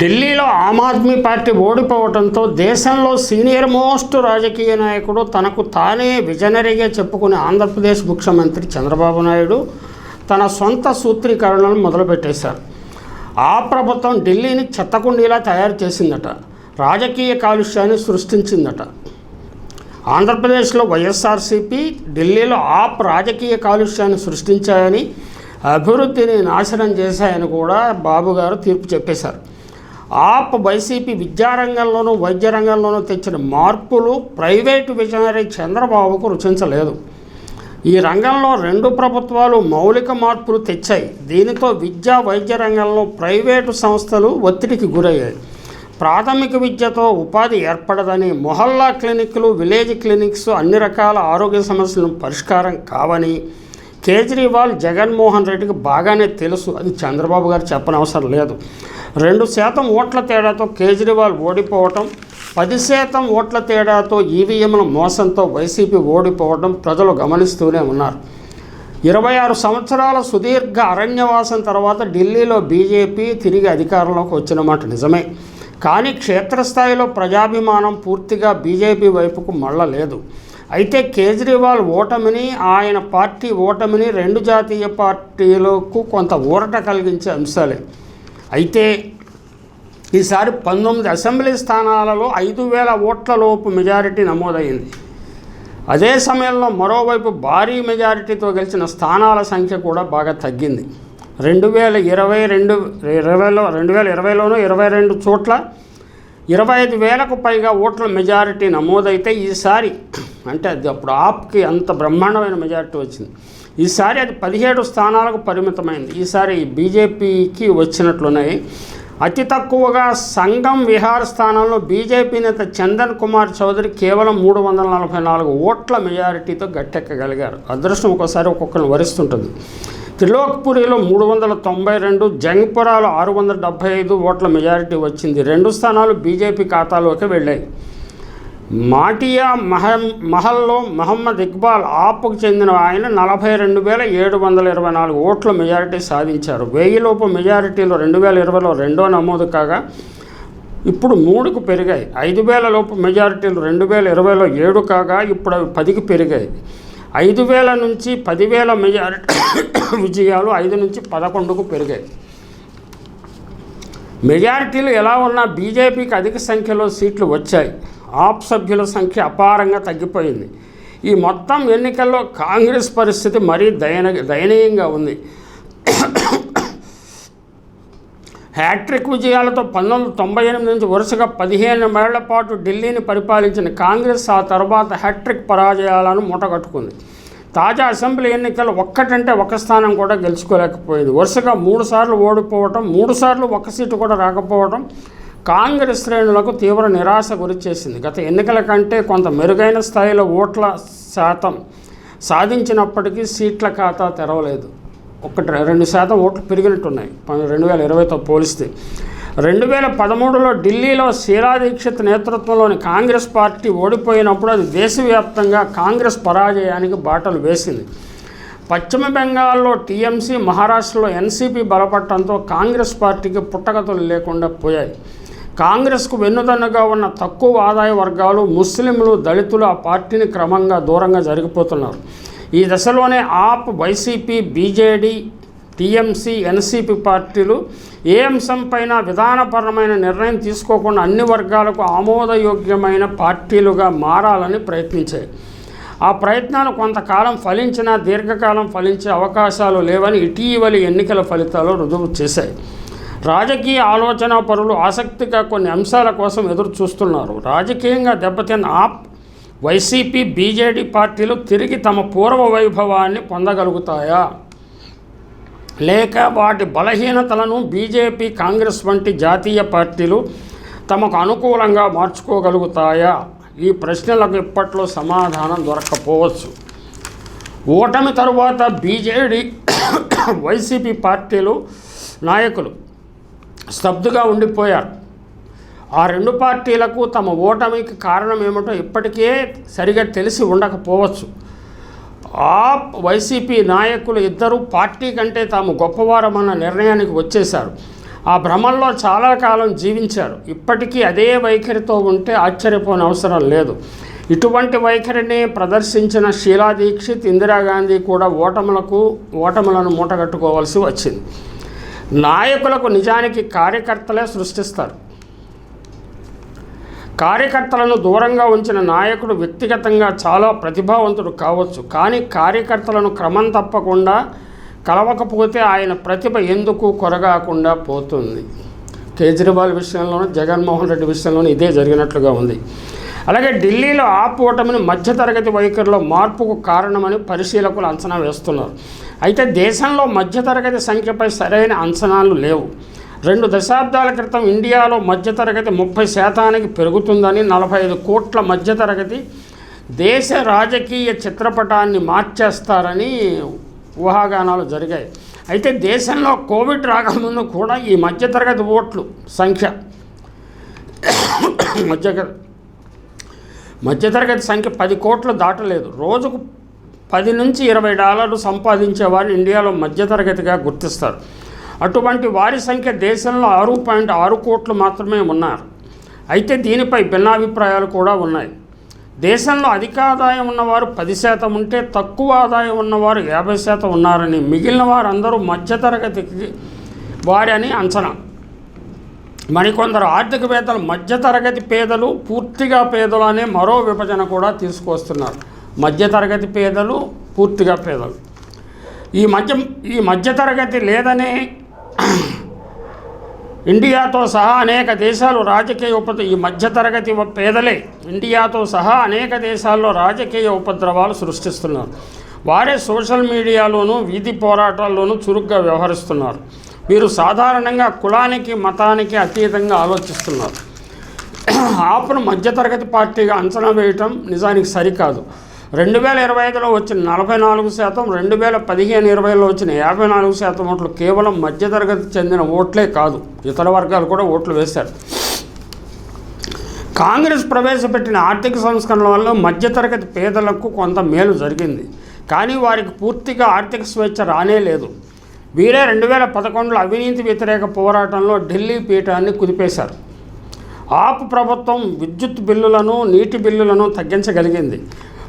ఢిల్లీలో ఆమ్ ఆద్మీ పార్టీ ఓడిపోవడంతో దేశంలో senior most రాజకీయ నాయకుడు తనకు తానే విజనరీగా చెప్పుకునే ఆంధ్రప్రదేశ్ ముఖ్యమంత్రి చంద్రబాబు నాయుడు తన సొంత సూత్రీకరణను మొదలుపెట్టేశారు. ఆ ప్రభుత్వం ఢిల్లీని చెత్తకుండీలా తయారు చేసిందట రాజకీయ కాలుష్యాన్ని సృష్టించిందట. ఆంధ్రప్రదేశ్లో వైఎస్ఆర్సీపీ ఢిల్లీలో ఆప్ రాజకీయ కాలుష్యాన్ని సృష్టించాయని అభివృద్ధిని నాశనం చేశాయని కూడా బాబు గారు తీర్పు చెప్పేశారు. ఆప్ వైసీపీ విద్యారంగంలోనూ వైద్య రంగంలోనూ తెచ్చిన మార్పులు ప్రైవేటు విజనరీ చంద్రబాబుకు రుచించలేదు. ఈ రంగంలో రెండు ప్రభుత్వాలు మౌలిక మార్పులు తెచ్చాయి. దీనితో విద్యా వైద్య రంగంలో ప్రైవేటు సంస్థలు ఒత్తిడికి గురయ్యాయి. ప్రాథమిక విద్యతో ఉపాధి ఏర్పడదని మొహల్లా క్లినిక్లు విలేజ్ క్లినిక్స్ అన్ని రకాల ఆరోగ్య సమస్యలను పరిష్కారం కావని కేజ్రీవాల్ జగన్మోహన్ రెడ్డికి బాగానే తెలుసు. అది చంద్రబాబు గారు చెప్పనవసరం లేదు. రెండు శాతం ఓట్ల తేడాతో కేజ్రీవాల్ ఓడిపోవటం పది శాతం ఓట్ల తేడాతో ఈవీఎంల మోసంతో వైసీపీ ఓడిపోవడం ప్రజలు గమనిస్తూనే ఉన్నారు. ఇరవై ఆరు సంవత్సరాల సుదీర్ఘ అరణ్యవాసం తర్వాత ఢిల్లీలో బీజేపీ తిరిగి అధికారంలోకి వచ్చిన మాట నిజమే. కానీ క్షేత్రస్థాయిలో ప్రజాభిమానం పూర్తిగా బీజేపీ వైపుకు మళ్ళలేదు. అయితే కేజ్రీవాల్ ఓటమిని ఆయన పార్టీ ఓటమిని రెండు జాతీయ పార్టీలకు కొంత ఊరట కలిగించే అంశాలే. అయితే ఈసారి పంతొమ్మిది అసెంబ్లీ స్థానాలలో ఐదు వేల ఓట్ల లోపు మెజారిటీ నమోదైంది. అదే సమయంలో మరోవైపు భారీ మెజారిటీతో గెలిచిన స్థానాల సంఖ్య కూడా బాగా తగ్గింది. రెండు వేల ఇరవై రెండు ఇరవైలో రెండు వేల ఇరవైలోనూ ఇరవై రెండు చోట్ల ఇరవై ఐదు వేలకు పైగా ఓట్ల మెజారిటీ నమోదైతే ఈసారి అంటే అది అప్పుడు ఆప్కి అంత బ్రహ్మాండమైన మెజారిటీ వచ్చింది. ఈసారి అది పదిహేడు స్థానాలకు పరిమితమైంది. ఈసారి బీజేపీకి వచ్చినట్లున్నాయి. అతి తక్కువగా సంఘం విహార స్థానంలో బీజేపీ నేత చందన్ కుమార్ చౌదరి కేవలం మూడు వందల నలభై నాలుగు ఓట్ల మెజారిటీతో గట్టెక్కగలిగారు. అదృష్టం ఒక్కోసారి ఒక్కొక్కరిని వరిస్తుంటుంది. త్రిలోక్పురిలో మూడు వందల తొంభై రెండు జంగ్పురాలో ఆరు వందల డెబ్భై ఐదు ఓట్ల మెజారిటీ వచ్చింది. రెండు స్థానాలు బీజేపీ ఖాతాలోకి వెళ్ళాయి. మాటియా మహ మహల్లో మహమ్మద్ ఇక్బాల్ ఆప్కు చెందిన ఆయన నలభై రెండు వేల ఏడు వందల ఇరవై నాలుగు ఓట్ల మెజారిటీ సాధించారు. వెయ్యిలోపు మెజారిటీలో రెండు వేల ఇరవైలో రెండో నమోదు కాగా ఇప్పుడు మూడుకు పెరిగాయి. ఐదు వేల లోపు మెజారిటీలు రెండు వేల ఇరవైలో ఏడు కాగా ఇప్పుడు అవి పదికి పెరిగాయి. ఐదు వేల నుంచి పదివేల మెజారిటీ విజయాలు ఐదు నుంచి పదకొండుకు పెరిగాయి. మెజారిటీలు ఎలా ఉన్నా బీజేపీకి అధిక సంఖ్యలో సీట్లు వచ్చాయి. ఆప్ సభ్యుల సంఖ్య అపారంగా తగ్గిపోయింది. ఈ మొత్తం ఎన్నికల్లో కాంగ్రెస్ పరిస్థితి మరీ దయన దయనీయంగా ఉంది. హ్యాట్రిక్ విజయాలతో పంతొమ్మిది వందల తొంభై ఎనిమిది నుంచి వరుసగా పదిహేను ఏళ్ళ పాటు ఢిల్లీని పరిపాలించిన కాంగ్రెస్ ఆ తర్వాత హ్యాట్రిక్ పరాజయాలను మూటగట్టుకుంది. తాజా అసెంబ్లీ ఎన్నికలు ఒక్కటంటే ఒక స్థానం కూడా గెలుచుకోలేకపోయింది. వరుసగా మూడు సార్లు ఓడిపోవటం మూడు సార్లు ఒక్క సీటు కూడా రాకపోవడం కాంగ్రెస్ శ్రేణులకు తీవ్ర నిరాశ గురిచేసింది. గత ఎన్నికల కంటే కొంత మెరుగైన స్థాయిలో ఓట్ల శాతం సాధించినప్పటికీ సీట్ల ఖాతా తెరవలేదు. ఒకటి రెండు శాతం ఓట్లు పెరిగినట్టున్నాయి. రెండు వేల ఇరవైతో పోలిస్తే. రెండు వేల పదమూడులో ఢిల్లీలో శీలా దీక్షిత్ నేతృత్వంలోని కాంగ్రెస్ పార్టీ ఓడిపోయినప్పుడు అది దేశవ్యాప్తంగా కాంగ్రెస్ పరాజయానికి బాటలు వేసింది. పశ్చిమ బెంగాల్లో టీఎంసీ మహారాష్ట్రలో ఎన్సీపీ బలపడటంతో కాంగ్రెస్ పార్టీకి పుట్టగతులు లేకుండా పోయాయి. కాంగ్రెస్కు వెన్నుదన్నుగా ఉన్న తక్కువ ఆదాయ వర్గాలు ముస్లింలు దళితులు ఆ పార్టీని క్రమంగా దూరంగా జరిగిపోతున్నారు. ఈ దశలోనే ఆప్ వైసీపీ బీజేడీ టీఎంసీ ఎన్సీపీ పార్టీలు ఏ అంశంపైన విధానపరమైన నిర్ణయం తీసుకోకుండా అన్ని వర్గాలకు ఆమోదయోగ్యమైన పార్టీలుగా మారాలని ప్రయత్నించాయి. ఆ ప్రయత్నాలు కొంతకాలం ఫలించినా దీర్ఘకాలం ఫలించే అవకాశాలు లేవని ఇటీవలి ఎన్నికల ఫలితాలు రుజువు చేశాయి. రాజకీయ ఆలోచన పరులు ఆసక్తిగా కొన్ని అంశాల కోసం ఎదురు చూస్తున్నారు రాజకీయంగా దెబ్బతిన్న ఆప్ వైసీపీ బీజేడీ పార్టీలు తిరిగి తమ పూర్వ వైభవాన్ని పొందగలుగుతాయా? లేక వాటి బలహీనతలను బీజేపీ కాంగ్రెస్ వంటి జాతీయ పార్టీలు తమకు అనుకూలంగా మార్చుకోగలుగుతాయా? ఈ ప్రశ్నలకు ఇప్పట్లో సమాధానం దొరక్కపోవచ్చు. ఓటమి తరువాత బీజేడీ వైసీపీ పార్టీలు నాయకులు స్తబ్దుగా ఉండిపోయారు. ఆ రెండు పార్టీలకు తమ ఓటమికి కారణం ఏమిటో ఇప్పటికే సరిగా తెలిసి ఉండకపోవచ్చు. ఆ వైసీపీ నాయకులు ఇద్దరు పార్టీ కంటే తాము గొప్పవారమన్న నిర్ణయానికి వచ్చేశారు. ఆ భ్రమంలో చాలా కాలం జీవించారు. ఇప్పటికీ అదే వైఖరితో ఉంటే ఆశ్చర్యపోని అవసరం లేదు. ఇటువంటి వైఖరిని ప్రదర్శించిన షీలా దీక్షిత్ ఇందిరాగాంధీ కూడా ఓటములకు ఓటములను మూటగట్టుకోవాల్సి వచ్చింది. నాయకులకు నిజానికి కార్యకర్తలే సృష్టిస్తారు. కార్యకర్తలను దూరంగా ఉంచిన నాయకుడు వ్యక్తిగతంగా చాలా ప్రతిభావంతుడు కావచ్చు. కానీ కార్యకర్తలను క్రమం తప్పకుండా కలవకపోతే ఆయన ప్రతిభ ఎందుకు కొరగాకుండా పోతుంది? కేజ్రీవాల్ విషయంలోనూ జగన్మోహన్ రెడ్డి విషయంలోనూ ఇదే జరిగినట్లుగా ఉంది. అలాగే ఢిల్లీలో ఆప్ ఓటమిని మధ్యతరగతి వైఖరిలో మార్పుకు కారణమని పరిశీలకులు అంచనా వేస్తున్నారు. అయితే దేశంలో మధ్యతరగతి సంఖ్యపై సరైన అంచనాలు లేవు. రెండు దశాబ్దాల క్రితం ఇండియాలో మధ్యతరగతి ముప్పై శాతానికి పెరుగుతుందని నలభై ఐదు కోట్ల మధ్యతరగతి దేశ రాజకీయ చిత్రపటాన్ని మార్చేస్తారని ఊహాగానాలు జరిగాయి. అయితే దేశంలో కోవిడ్ రాకముందు కూడా ఈ మధ్యతరగతి ఓట్లు సంఖ్య మధ్య మధ్యతరగతి సంఖ్య పది కోట్లు దాటలేదు. రోజుకు పది నుంచి ఇరవై డాలర్లు సంపాదించే వారిని ఇండియాలో మధ్యతరగతిగా గుర్తిస్తారు. అటువంటి వారి సంఖ్య దేశంలో ఆరు పాయింట్ ఆరు కోట్లు మాత్రమే ఉన్నారు. అయితే దీనిపై భిన్నాభిప్రాయాలు కూడా ఉన్నాయి. దేశంలో అధిక ఆదాయం ఉన్నవారు పది శాతం ఉంటే తక్కువ ఆదాయం ఉన్నవారు యాభై శాతం ఉన్నారని మిగిలిన వారందరూ మధ్యతరగతికి వారి అని అంచనా. మరికొందరు ఆర్థికవేత్తలు మధ్యతరగతి పేదలు పూర్తిగా పేదలు అనే మరో విభజన కూడా తీసుకొస్తున్నారు మధ్యతరగతి పేదలు పూర్తిగా పేదలు. ఈ మధ్య ఈ మధ్యతరగతి లేదనే ఇండియాతో సహా అనేక దేశాలు రాజకీయ ఉప ఈ మధ్యతరగతి పేదలే. ఇండియాతో సహా అనేక దేశాల్లో రాజకీయ ఉపద్రవాలు సృష్టిస్తున్నారు. వారే సోషల్ మీడియాలోనూ వీధి పోరాటాల్లోనూ చురుగ్గా వ్యవహరిస్తున్నారు. వీరు సాధారణంగా కులానికి మతానికి అతీతంగా ఆలోచిస్తున్నారు. ఆపును మధ్యతరగతి పార్టీగా అంచనా వేయటం నిజానికి సరికాదు. రెండు వేల ఇరవై ఐదులో వచ్చిన నలభై నాలుగు శాతం రెండు వేల పదిహేను ఇరవైలో వచ్చిన యాభై నాలుగు శాతం ఓట్లు కేవలం మధ్యతరగతి చెందిన ఓట్లే కాదు. ఇతర వర్గాలు కూడా ఓట్లు వేశారు. కాంగ్రెస్ ప్రవేశపెట్టిన ఆర్థిక సంస్కరణల వల్ల మధ్యతరగతి పేదలకు కొంత మేలు జరిగింది. కానీ వారికి పూర్తిగా ఆర్థిక స్వేచ్ఛ రానే లేదు. వీరే రెండు వేల పదకొండులో అవినీతి వ్యతిరేక పోరాటంలో ఢిల్లీ పీఠాన్ని కుదిపేశారు. ఆప్ ప్రభుత్వం విద్యుత్ బిల్లులను నీటి బిల్లులను తగ్గించగలిగింది.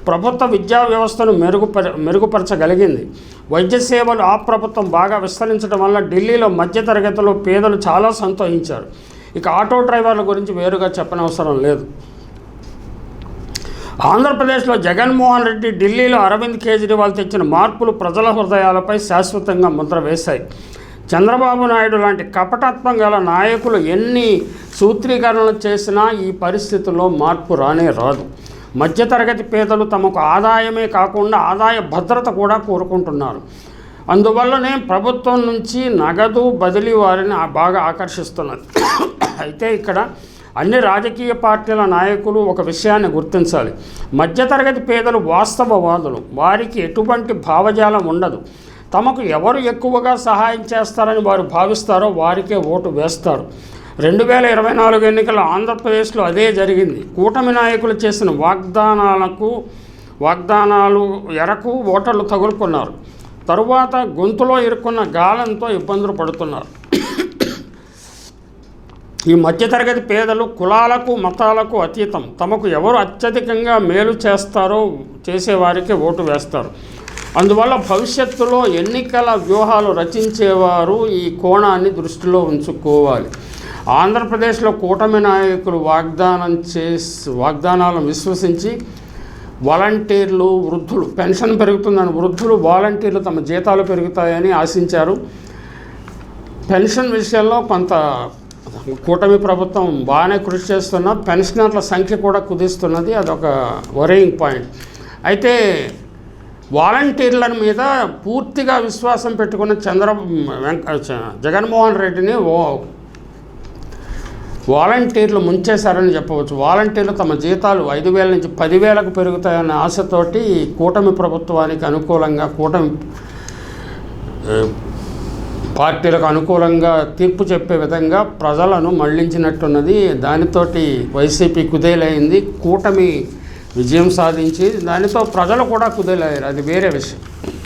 ప్రభుత్వ విద్యా వ్యవస్థను మెరుగుపర మెరుగుపరచగలిగింది. వైద్య సేవలు ఆ ప్రభుత్వం బాగా విస్తరించడం వల్ల ఢిల్లీలో మధ్యతరగతిలో పేదలు చాలా సంతోషించారు. ఇక ఆటో డ్రైవర్ల గురించి వేరుగా చెప్పనవసరం లేదు. ఆంధ్రప్రదేశ్లో జగన్మోహన్ రెడ్డి ఢిల్లీలో అరవింద్ కేజ్రీవాల్ తెచ్చిన మార్పులు ప్రజల హృదయాలపై శాశ్వతంగా ముద్ర వేశాయి. చంద్రబాబు నాయుడు లాంటి కపటత్వం గల నాయకులు ఎన్ని సూత్రీకరణలు చేసినా ఈ పరిస్థితుల్లో మార్పు రానే రాదు. మధ్యతరగతి పేదలు తమకు ఆదాయమే కాకుండా ఆదాయ భద్రత కూడా కోరుకుంటున్నారు. అందువల్లనే ప్రభుత్వం నుంచి నగదు బదిలీ వారిని బాగా ఆకర్షిస్తున్నది. అయితే ఇక్కడ అన్ని రాజకీయ పార్టీల నాయకులు ఒక విషయాన్ని గుర్తించాలి. మధ్యతరగతి పేదలు వాస్తవవాదులు. వారికి ఎటువంటి భావజాలం ఉండదు. తమకు ఎవరు ఎక్కువగా సహాయం చేస్తారని వారు భావిస్తారో వారికే ఓటు వేస్తారు. రెండు వేల ఇరవై నాలుగు ఎన్నికల ఆంధ్రప్రదేశ్లో అదే జరిగింది. కూటమి నాయకులు చేసిన వాగ్దానాలకు వాగ్దానాలు ఎరకు ఓటర్లు తగులుకున్నారు. తరువాత గొంతులో ఇరుక్కున్న గాలంతో ఇబ్బందులు పడుతున్నారు. ఈ మధ్యతరగతి పేదలు కులాలకు మతాలకు అతీతం. తమకు ఎవరు అత్యధికంగా మేలు చేస్తారో చేసేవారికి ఓటు వేస్తారు. అందువల్ల భవిష్యత్తులో ఎన్నికల వ్యూహాలు రచించేవారు ఈ కోణాన్ని దృష్టిలో ఉంచుకోవాలి. ఆంధ్రప్రదేశ్లో కూటమి నాయకులు వాగ్దానం చేసి వాగ్దానాలను విశ్వసించి వాలంటీర్లు వృద్ధులు పెన్షన్ పెరుగుతుందని వృద్ధులు వాలంటీర్లు తమ జీతాలు పెరుగుతాయని ఆశించారు. పెన్షన్ విషయంలో కొంత కూటమి ప్రభుత్వం బాగానే కృషి చేస్తున్న పెన్షనర్ల సంఖ్య కూడా కుదిస్తున్నది అదొక వరింగ్ పాయింట్. అయితే వాలంటీర్ల మీద పూర్తిగా విశ్వాసం పెట్టుకున్న చంద్ర వెంక జగన్మోహన్ రెడ్డిని ఓ వాలంటీర్లు ముంచేశారని చెప్పవచ్చు. వాలంటీర్లు తమ జీతాలు ఐదు వేల నుంచి పదివేలకు పెరుగుతాయన్న ఆశతోటి కూటమి ప్రభుత్వానికి అనుకూలంగా కూటమి పార్టీలకు అనుకూలంగా తీర్పు చెప్పే విధంగా ప్రజలను మళ్ళించినట్టున్నది. దానితోటి వైసీపీ కుదేలైంది. కూటమి విజయం సాధించి దానితో ప్రజలు కూడా కుదేలయ్యారు. అది వేరే విషయం.